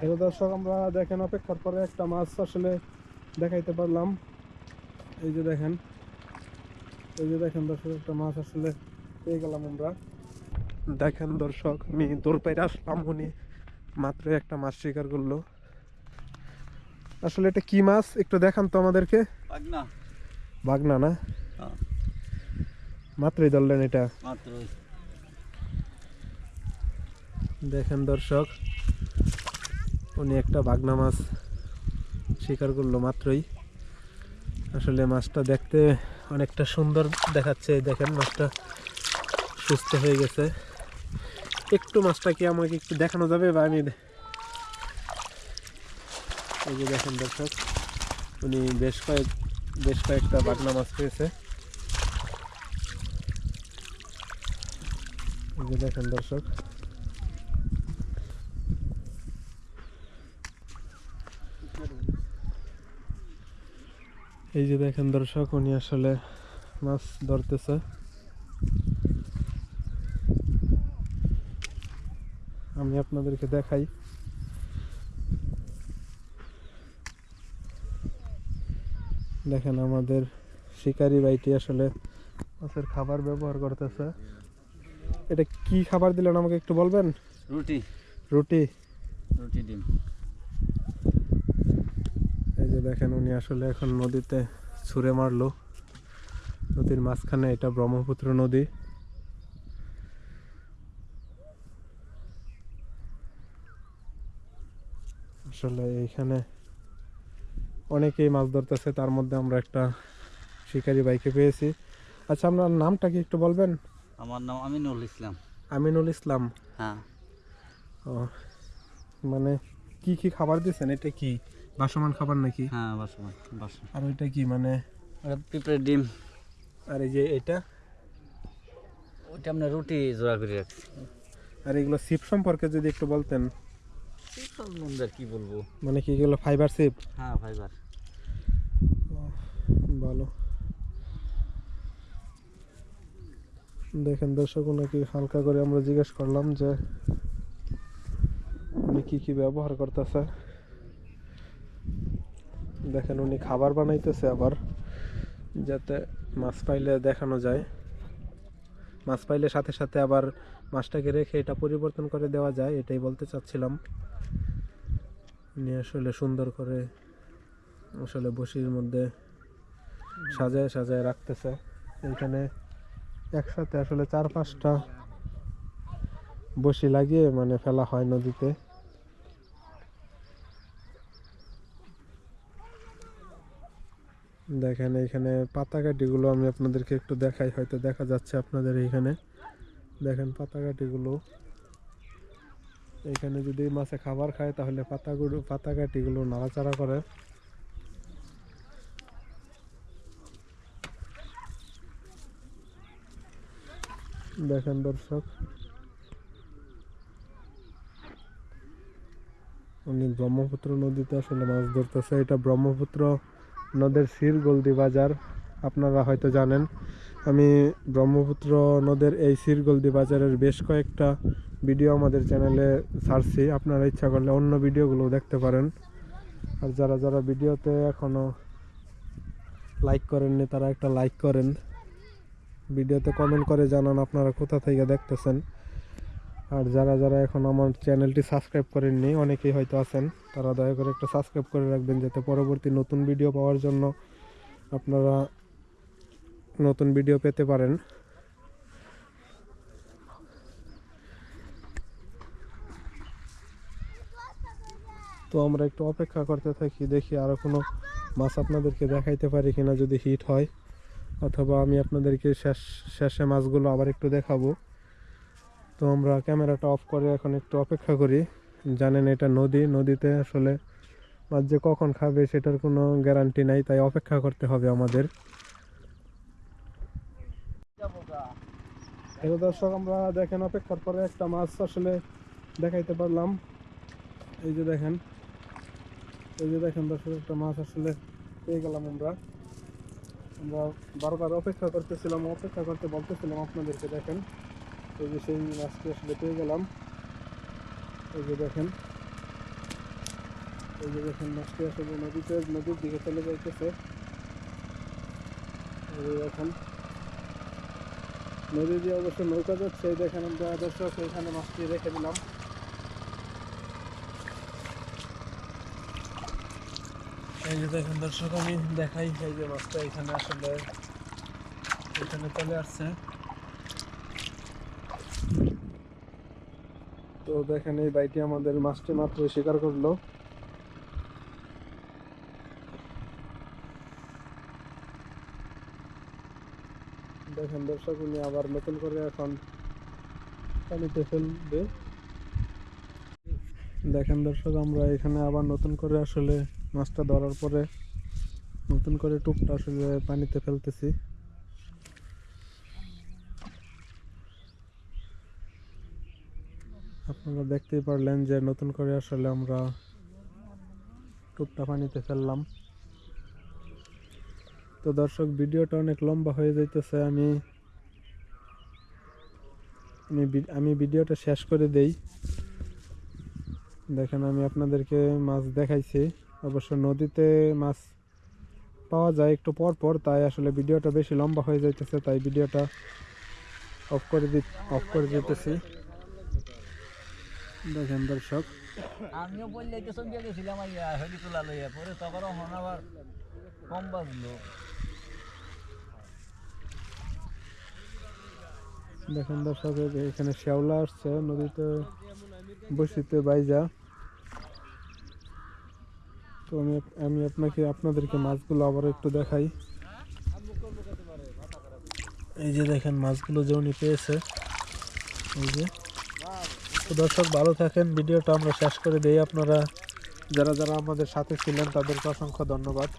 Hello দর্শক আমরা দেখেন অপেক্ষার পরে একটা মাছ আসলে দেখাইতে পারলাম। এই যে দেখেন এই যে দেখেন দর্শক একটা মাছ আসলে পেয়ে গেলাম আমরা। দেখেন দর্শক আমি দৌড় পাইরে আসলাম উনি। মাত্র একটা মাছ শিকার করল। আসলে এটা কি মাছ? একটু দেখান তো আমাদেরকে। বাগনা। না? হ্যাঁ। মাত্রই ধরলেন এটা। দেখেন দর্শক উনি একটা বাগনা মাছ শিকার করল মাত্রই। আসলে মাছটা দেখতে অনেকটা সুন্দর দেখাচ্ছে দেখেন মাছটা সুস্থ হয়ে গেছে। একটু মাছটা কি আমাকে একটু দেখানো যাবে বা আমি এই যে দেখেন দর্শক, উনি বেশ কয়েক, বেশ কয়েকটা বাগনা মাছ পেয়েছে। এই যে দেখেন দর্শক এই যে দেখেন দর্শক উনি আসলে মাছ ধরতেছে। আমি আপনাদেরকে দেখাই। দেখেন আমাদের শিকারি বাইটি আসলে মাছের খাবার ব্যবহার করতেছে। এটা কি খাবার দিলেন আমাকে একটু বলবেন? রুটি। রুটি। রুটি ডিম। এই দেখেন উনি আসলে এখন নদীতে ছুঁড়ে মারলো। নদীর মাঝখানে এটা ব্রহ্মপুত্র নদী। আসলে এইখানে অনেকেই মাছ ধরতেছে তার মধ্যে আমরা একটা শিকারি বাইকে পেয়েছি। আচ্ছা আপনার নামটা কি একটু বলবেন? আমার নাম আমিনুল ইসলাম। আমিনুল ইসলাম? হ্যাঁ। ও মানে কি কি খাবার দিয়েছেন? এটা কি? বাসমান খাবার নাকি? হ্যাঁ বাসমান বাসন আর ওইটা কি মানে? পিঁপড়ের ডিম। আর এই যে এটা? ওইটা আমরা রুটি জোড়া করে রাখছি। আর এগুলো সিপ সম্পর্কে যদি একটু বলতেন। কি বলব? মানে কি এগুলো ফাইবার সিপ? হ্যাঁ ফাইবার। ভালো। দেখেন দর্শক ওনাকে হালকা করে আমরা জিজ্ঞেস করলাম যে উনি কি কি ব্যবহার করতেছে। দেখেন উনি খাবার বানাইতেছে আবার, যাতে মাছ পাইলে দেখানো যায়। মাছ পাইলে সাথে সাথে আবার মাছটাকে রেখে এটা পরিবর্তন করে দেওয়া যায়, এটাই বলতে চাচ্ছিলাম। উনি আসলে সুন্দর করে আসলে বসির মধ্যে সাজায় সাজায় রাখতেছে। এখানে একসাথে আসলে চার পাঁচটা বসি লাগিয়ে মানে ফেলা হয় নদীতে। দেখেন এইখানে পাতাকাঠিগুলো আমি আপনাদেরকে একটু দেখাই, হয়তো দেখা যাচ্ছে আপনাদের এইখানে দেখেন পাতাকাঠিগুলো। এখানে যদি মাছে খাবার খায়, তাহলে পাতাগুলো, পাতাকাঠিগুলো নাড়াচাড়া করে। দেখেন দর্শক, উনি ব্রহ্মপুত্র নদীতে আসলে মাছ ধরতেছে। এটা ব্রহ্মপুত্র নদের সির গলদি বাজার, আপনারা হয়তো জানেন। আমি ব্রহ্মপুত্র নদের এই সির গলদি বাজারের বেশ কয়েকটা ভিডিও আমাদের চ্যানেলে ছাড়ছি। আপনারা ইচ্ছা করলে অন্য ভিডিওগুলো দেখতে পারেন। আর যারা যারা ভিডিওতে এখনও লাইক করেননি, তারা একটা লাইক করেন। ভিডিওতে কমেন্ট করে জানান আপনারা কোথা থেকে দেখতেছেন। আর যারা যারা এখন আমার চ্যানেলটি সাবস্ক্রাইব করেননি, অনেকেই হয়তো আছেন, তারা দয়া করে একটা সাবস্ক্রাইব করে রাখবেন যাতে পরবর্তী নতুন ভিডিও পাওয়ার জন্য আপনারা নতুন ভিডিও পেতে পারেন। তো আমরা একটু অপেক্ষা করতে থাকি, দেখি আরও কোনো মাছ আপনাদেরকে দেখাইতে পারি কিনা যদি হিট হয়, অথবা আমি আপনাদেরকে শেষ, শেষে মাছগুলো আবার একটু দেখাবো। তো আমরা ক্যামেরাটা অফ করে এখন একটু অপেক্ষা করি। জানেন এটা নদী, নদীতে আসলে মাছ যে কখন খাবে সেটার কোনো গ্যারান্টি নাই, তাই অপেক্ষা করতে হবে আমাদের। দর্শক, আমরা দেখেন অপেক্ষার পরে একটা মাছ আসলে দেখাইতে পারলাম। এই যে দেখেন, এই যে দেখেন দর্শক, একটা মাছ আসলে পেয়ে গেলাম আমরা। আমরা বারবার অপেক্ষা করতেছিলাম, অপেক্ষা করতে বলতেছিলাম আপনাদেরকে দেখেন। এই যে সেই মাছটি আসলে পেয়ে গেলাম। এই যে দেখেন। এই যে দেখেন মাছটি আসলে নদীতে, নদীর দিকে চলে যাইতেছে। দেখেন। নদী দিয়ে অবশ্য নৌকা যাচ্ছে দেখেন আমরা দর্শক এখানে মাছটি রেখে দিলাম। এই যে দেখেন দর্শক, আমি দেখাই এই যে মাছটা এখানে আসলে, এখানে চলে আসছে। তো দেখেন এই বাইটি আমাদের মাছটি মাত্র শিকার করল। দেখেন দর্শক উনি আবার নতুন করে এখন পানিতে ফেলবে দেখেন দর্শক, আমরা এখানে আবার নতুন করে আসলে মাছটা ধরার পরে নতুন করে টুকটা আসলে পানিতে ফেলতেছি। আপনারা দেখতেই পারলেন যে নতুন করে আসলে আমরা টুকটা পানিতে ফেললাম। তো দর্শক, ভিডিওটা অনেক লম্বা হয়ে যাইতেছে। আমি আমি আমি ভিডিওটা শেষ করে দেই। দেখেন, আমি আপনাদেরকে মাছ দেখাইছি। অবশ্য নদীতে মাছ পাওয়া যায় একটু পর পর, তাই আসলে ভিডিওটা বেশি লম্বা হয়ে যাইতেছে, তাই ভিডিওটা অফ করে দি অফ করে দিতেছি। দেখেন দর্শক। আমিও বললে তো সঙ্গে গেছিলাম হেলি তোলা লইয়া। পরে তখন হন আবার কম বাজলো। দেখেন দর্শক এখানে শ্যাওলা আসছে নদীতে বসিতে বাইজা। তো আমি আমি আপনাকে আপনাদেরকে মাছগুলো আবার একটু দেখাই। এই যে দেখেন মাছগুলো যে উনি পেয়েছে এই যে। তো দর্শক, ভালো থাকেন। ভিডিওটা আমরা শেষ করে দিই আপনারা। যারা যারা আমাদের সাথে ছিলেন, তাদেরকে অসংখ্য ধন্যবাদ।